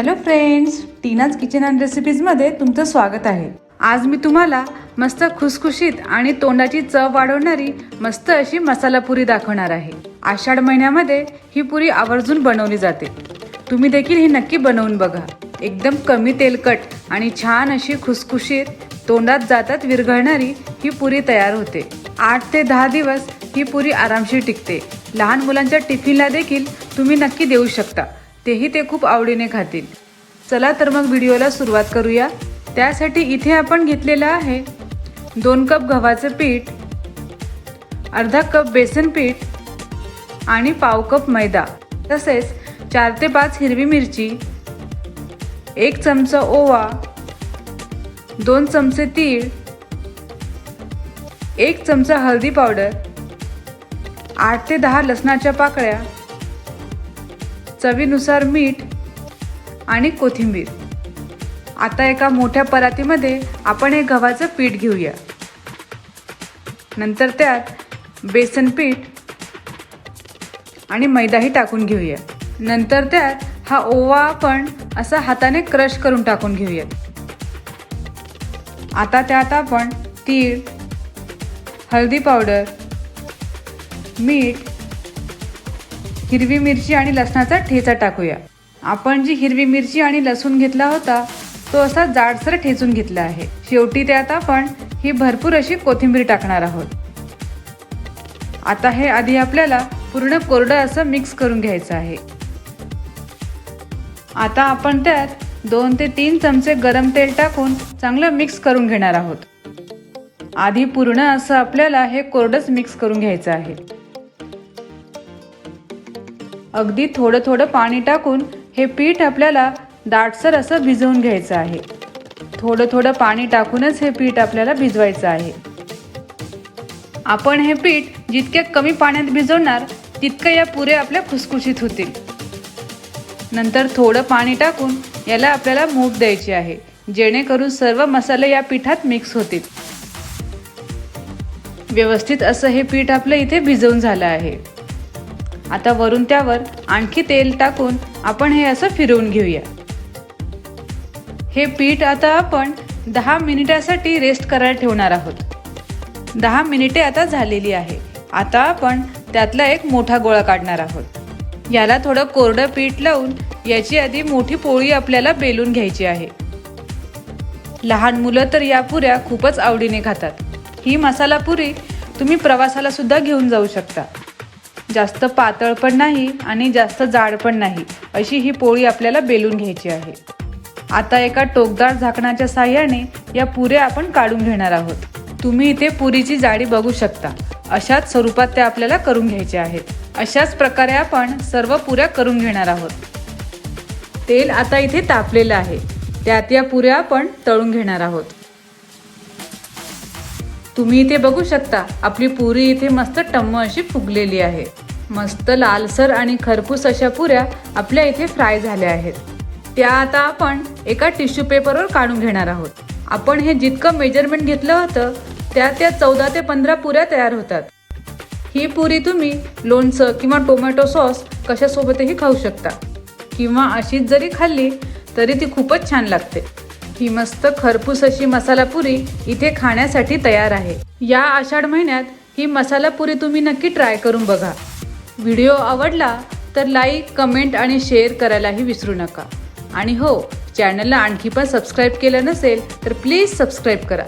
Hello friends Tina's kitchen and रेसिपीजमध्ये तुमचं स्वागत आहे. आज मी तुम्हाला मस्त खुसखुशीत आणि तोंडाची चव वाढवणारी मस्त अशी मसाला पुरी दाखवणार आहे. आषाढ महिन्यामध्ये ही पुरी आवर्जून बनवली जाते. तुम्ही देखील ही नक्की बनवून बघा. एकदम कमी तेलकट आणि छान अशी खुसखुशीत तोंडात जातात विरघळणारी ही पुरी तयार होते. आठ ते दहा दिवस ही पुरी आरामशीर टिकते. लहान मुलांच्या टिफिनला देखील तुम्ही नक्की देऊ शकता. तेही ते खूप आवडीने खातील. चला तर मग व्हिडिओला सुरुवात करूया. त्यासाठी इथे आपण घेतलेलं आहे दोन कप गव्हाचं पीठ अर्धा कप बेसन पीठ आणि पाव कप मैदा. तसेच चार ते पाच हिरवी मिरची एक चमचा ओवा दोन चमचे तीळ एक चमचा हळदी पावडर आठ ते दहा लसणाच्या पाकळ्या चवीनुसार मीठ आणि कोथिंबीर. आता एका मोठ्या परातीमध्ये आपण हे गव्हाचं पीठ घेऊया. नंतर त्यात बेसन पीठ आणि मैदाही टाकून घेऊया. नंतर त्यात हा ओवा आपण असा हाताने क्रश करून टाकून घेऊया. आता त्यात आपण तीळ हळदी पावडर मीठ हिरवी मिरची आणि लसणाचा ठेचा टाकूया. आपण जी हिरवी मिरची आणि लसूण घेतला होता तो असा जाडसर ठेचून घेतला आहे. शेवटी त्यात आपण ही भरपूर अशी कोथिंबीर टाकणार आहोत. आता हे आधी आपल्याला पूर्ण कोरडं असं मिक्स करून घ्यायचं आहे. आता आपण त्यात दोन ते तीन चमचे गरम तेल टाकून चांगलं मिक्स करून घेणार आहोत. आधी पूर्ण असं आपल्याला हे कोरडंच मिक्स करून घ्यायचं आहे. अगदी थोडं थोडं पाणी टाकून हे पीठ आपल्याला दाटसर असं भिजवून घ्यायचं आहे. थोडं थोडं पाणी टाकूनच हे पीठ आपल्याला भिजवायचं आहे. आपण हे पीठ जितक्या कमी पाण्यात भिजवणार तितकं या पुऱ्या आपल्या खुसखुशीत होतील. नंतर थोडं पाणी टाकून याला आपल्याला मूग द्यायची आहे जेणेकरून सर्व मसाले या पिठात मिक्स होतील. व्यवस्थित असं हे पीठ आपलं इथे भिजवून झालं आहे. आता वरून त्यावर आणखी तेल टाकून आपण हे असं फिरवून घेऊया. हे पीठ आता आपण दहा मिनिटासाठी रेस्ट करायला ठेवणार आहोत. दहा मिनिटे आता झालेली आहे. आता आपण त्यातला एक मोठा गोळा काढणार आहोत. याला थोडं कोरडं पीठ लावून याची आधी मोठी पोळी आपल्याला बेलून घ्यायची आहे. लहान मुलं तर या पुऱ्या खूपच आवडीने खातात. ही मसाला पुरी तुम्ही प्रवासाला सुद्धा घेऊन जाऊ शकता. जास्त पातळ पण नाही आणि जास्त जाड पण नाही अशी ही पोळी आपल्याला बेलून घ्यायची आहे. आता एका टोकदार झाकणाच्या साह्याने या पुऱ्या आपण काढून घेणार आहोत. तुम्ही इथे पुरीची जाडी बघू शकता. अशाच स्वरूपात त्या आपल्याला करून घ्यायच्या आहेत. अशाच प्रकारे आपण सर्व पुऱ्या करून घेणार आहोत. तेल आता इथे तापलेलं आहे. त्यात या पुऱ्या आपण तळून घेणार आहोत. तुम्ही इथे बघू शकता आपली पुरी इथे मस्त टम्म अशी फुगलेली आहे. मस्त लालसर आणि खरपूस अशा पुऱ्या आपल्या इथे फ्राय झाल्या आहेत. त्या आता आपण एका टिश्यू पेपरवर काढून घेणार आहोत. आपण हे जितकं मेजरमेंट घेतलं होतं त्या त्या चौदा ते पंधरा पुऱ्या तयार होतात. ही पुरी तुम्ही लोणचं किंवा टोमॅटो सॉस कशासोबतही खाऊ शकता. किंवा अशीच जरी खाल्ली तरी ती खूपच छान लागते. ही मस्त खरपूस अशी मसाला पुरी इथे खाण्यासाठी तयार आहे. या आषाढ महिन्यात ही मसाला पुरी तुम्ही नक्की ट्राय करून बघा. व्हिडिओ आवडला तर लाईक कमेंट आणि शेअर करायलाही विसरू नका. आणि हो चॅनलला आणखी पण सबस्क्राईब केलं नसेल तर प्लीज सबस्क्राईब करा.